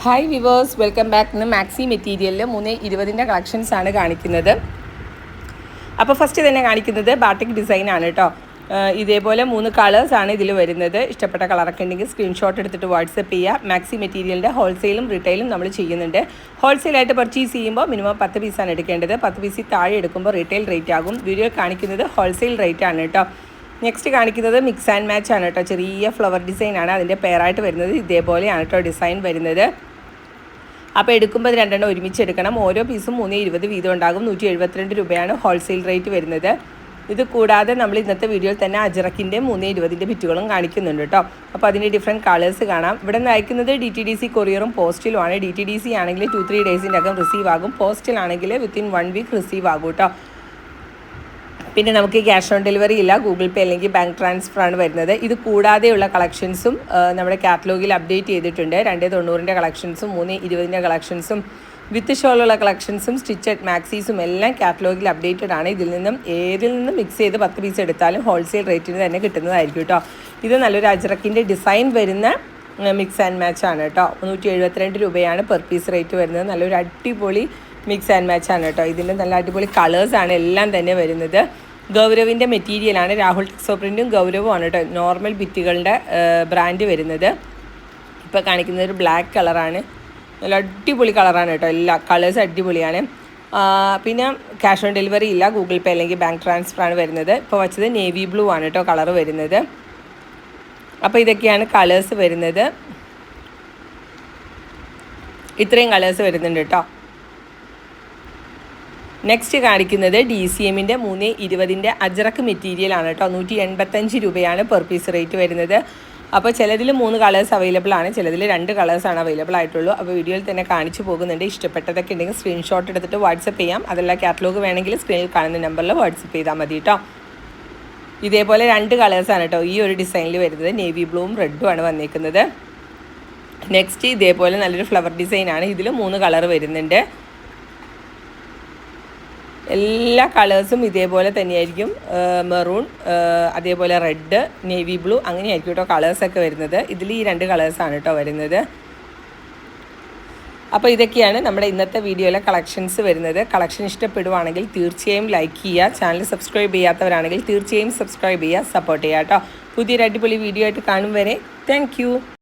Hi viewers welcome back ഇന്ന് maxi മെറ്റീരിയലിൽ മൂന്ന് ഇരുപതിന്റെ കളക്ഷൻസ് ആണ് കാണിക്കുന്നത്. അപ്പോൾ ഫസ്റ്റ് തന്നെ കാണിക്കുന്നത് ബാട്ടിക് ഡിസൈൻ ആണ് കേട്ടോ ഇതേപോലെ മൂന്ന് കളേഴ്സ് ആണ് ഇതിൽ വരുന്നത്. ഇഷ്ടപ്പെട്ട കളറൊക്കെ ഉണ്ടെങ്കിൽ സ്ക്രീൻഷോട്ട് എടുത്തിട്ട് വാട്സപ്പ് ചെയ്യുക മാക്സി മെറ്റീരിയലിന്റെ ഹോൾസെയിലും റീറ്റെയിലും നമ്മൾ ചെയ്യുന്നുണ്ട്. ഹോൾസെയിലായിട്ട് പർച്ചേസ് ചെയ്യുമ്പോൾ മിനിമം പത്ത് പീസാണ് എടുക്കേണ്ടത്. പത്ത് പീസിൽ താഴെ എടുക്കുമ്പോൾ റീറ്റെയിൽ റേറ്റ് ആകും. വീഡിയോ കാണിക്കുന്നത് ഹോൾസെയിൽ റേറ്റ് ആണ് കേട്ടോ നെക്സ്റ്റ് കാണിക്കുന്നത് മിക്സ് ആൻഡ് മാച്ച് ആണ് കേട്ടോ ചെറിയ ഫ്ലവർ ഡിസൈൻ ആണ്. അതിന്റെ പെയറായിട്ട് വരുന്നത് ഇതേപോലെയാണ് കേട്ടോ ഡിസൈൻ വരുന്നത്. അപ്പോൾ എടുക്കുമ്പോൾ രണ്ടെണ്ണം ഒരുമിച്ച് എടുക്കണം. ഓരോ പീസും മൂന്ന് ഇരുപത് വീതം ഉണ്ടാകും. നൂറ്റി എഴുപത്തിരണ്ട് രൂപയാണ് ഹോൾസെയിൽ റേറ്റ് വരുന്നത്. ഇത് കൂടാതെ നമ്മൾ ഇന്നത്തെ വീഡിയോയിൽ തന്നെ അജറക്കിന്റെ മൂന്ന് ഇരുപതിന്റെ ബിറ്റുകളും കാണിക്കുന്നുണ്ട് കേട്ടോ അപ്പോൾ അതിന്റെ ഡിഫറെന്റ് കളേഴ്സ് കാണാം. ഇവിടെ നിന്ന് അയക്കുന്നത് ഡി ടി ഡി സി കൊറിയറും പോസ്റ്റിലുമാണ് ഡി ടി ഡി സി ആണെങ്കിൽ ടു ത്രീ ഡേയ്സിന്റെ അകം റിസീവ് ആകും. പോസ്റ്റിലാണെങ്കിൽ വിത്തിൻ വൺ വീക്ക് റിസീവ് ആകും കേട്ടോ പിന്നെ നമുക്ക് ക്യാഷ് ഓൺ ഡെലിവറി ഇല്ല. ഗൂഗിൾ പേ അല്ലെങ്കിൽ ബാങ്ക് ട്രാൻസ്ഫർ ആണ് വരുന്നത്. ഇത് കൂടാതെയുള്ള കളക്ഷൻസും നമ്മുടെ കാറ്റലോഗിൽ അപ്ഡേറ്റ് ചെയ്തിട്ടുണ്ട്. രണ്ട് തൊണ്ണൂറിന്റെ കളക്ഷൻസും മൂന്ന് ഇരുപതിന്റെ കളക്ഷൻസും വിത്ത് ഷോളുള്ള കളക്ഷൻസും സ്റ്റിച്ചഡ് മാക്സീസും എല്ലാം കാറ്റലോഗിൽ അപ്ഡേറ്റഡ് ആണ്. ഇതിൽ നിന്നും ഏതിൽ നിന്നും മിക്സ് ചെയ്ത് പത്ത് പീസ് എടുത്താലും ഹോൾസെയിൽ റേറ്റിന് തന്നെ കിട്ടുന്നതായിരിക്കും കേട്ടോ. ഇത് നല്ലൊരു അജറക്കിന്റെ ഡിസൈൻ വരുന്ന മിക്സ് ആൻഡ് മാച്ച് ആണ് കേട്ടോ. നൂറ്റി എഴുപത്തിരണ്ട് രൂപയാണ് പെർ പീസ് റേറ്റ് വരുന്നത്. നല്ലൊരു അടിപൊളി മിക്സ് ആൻഡ് മാച്ച് ആണ് കേട്ടോ. ഇതിന്റെ നല്ല അടിപൊളി കളേഴ്സാണ് എല്ലാം തന്നെ വരുന്നത്. ഗൗരവിന്റെ മെറ്റീരിയലാണ് രാഹുൽ ടെക്സോ പ്രിന്റും ഗൗരവുമാണ് കേട്ടോ നോർമൽ ഭിത്തികളുടെ ബ്രാൻഡ് വരുന്നത്. ഇപ്പോൾ കാണിക്കുന്നത് ഒരു ബ്ലാക്ക് കളറാണ് നല്ല അടിപൊളി കളറാണ് കേട്ടോ എല്ലാ കളേഴ്സ് അടിപൊളിയാണ്. പിന്നെ ക്യാഷ് ഓൺ ഡെലിവറി ഇല്ല. ഗൂഗിൾ പേ അല്ലെങ്കിൽ ബാങ്ക് ട്രാൻസ്ഫർ ആണ് വരുന്നത്. ഇപ്പോൾ വച്ചത് നേവി ബ്ലൂ ആണ് കേട്ടോ കളർ വരുന്നത്. അപ്പോൾ ഇതൊക്കെയാണ് കളേഴ്സ് വരുന്നത്. ഇത്രയും കളേഴ്സ് വരുന്നുണ്ട് കേട്ടോ നെക്സ്റ്റ് കാണിക്കുന്നത് ഡി സി എമ്മിന്റെ മൂന്ന് ഇരുപതിന്റെ അജറക്ക് മെറ്റീരിയലാണ് കേട്ടോ. നൂറ്റി എൺപത്തഞ്ച് രൂപയാണ് പെർ പീസ് റേറ്റ് വരുന്നത്. അപ്പോൾ ചിലതിൽ മൂന്ന് കളേഴ്സ് അവൈലബിൾ ആണ് ചിലതിൽ രണ്ട് കളേഴ്സാണ് അവൈലബിൾ ആയിട്ടുള്ളൂ. അപ്പോൾ വീഡിയോയിൽ തന്നെ കാണിച്ചു പോകുന്നുണ്ട്. ഇഷ്ടപ്പെട്ടതൊക്കെ ഉണ്ടെങ്കിൽ സ്ക്രീൻഷോട്ട് എടുത്തിട്ട് വാട്സപ്പ് ചെയ്യാം. അതല്ല കാറ്റലോഗ് വേണമെങ്കിൽ സ്ക്രീനിൽ കാണുന്ന നമ്പറിൽ വാട്സപ്പ് ചെയ്താൽ മതി കേട്ടോ. ഇതേപോലെ രണ്ട് കളേഴ്സാണ് കേട്ടോ ഈ ഒരു ഡിസൈനിൽ വരുന്നത്. നേവി ബ്ലൂവും റെഡും ആണ് വന്നിരിക്കുന്നത് നെക്സ്റ്റ് ഇതേപോലെ നല്ലൊരു ഫ്ലവർ ഡിസൈനാണ് ഇതിൽ മൂന്ന് കളർ വരുന്നുണ്ട്. എല്ലാ കളേഴ്സും ഇതേപോലെ തന്നെയായിരിക്കും. മെറൂൺ അതേപോലെ റെഡ് നേവി ബ്ലൂ അങ്ങനെയായിരിക്കും കേട്ടോ കളേഴ്സൊക്കെ വരുന്നത്. ഇതിൽ ഈ രണ്ട് കളേഴ്സാണ് കേട്ടോ വരുന്നത്. അപ്പോൾ ഇതൊക്കെയാണ് നമ്മുടെ ഇന്നത്തെ വീഡിയോയിലെ കളക്ഷൻസ് വരുന്നത്. കളക്ഷൻ ഇഷ്ടപ്പെടുവാണെങ്കിൽ തീർച്ചയായും ലൈക്ക് ചെയ്യുക ചാനൽ സബ്സ്ക്രൈബ് ചെയ്യാത്തവരാണെങ്കിൽ തീർച്ചയായും സബ്സ്ക്രൈബ് ചെയ്യുക സപ്പോർട്ട് ചെയ്യുക കേട്ടോ പുതിയൊരു അടിപൊളി വീഡിയോ ആയിട്ട് കാണും വരെ. താങ്ക്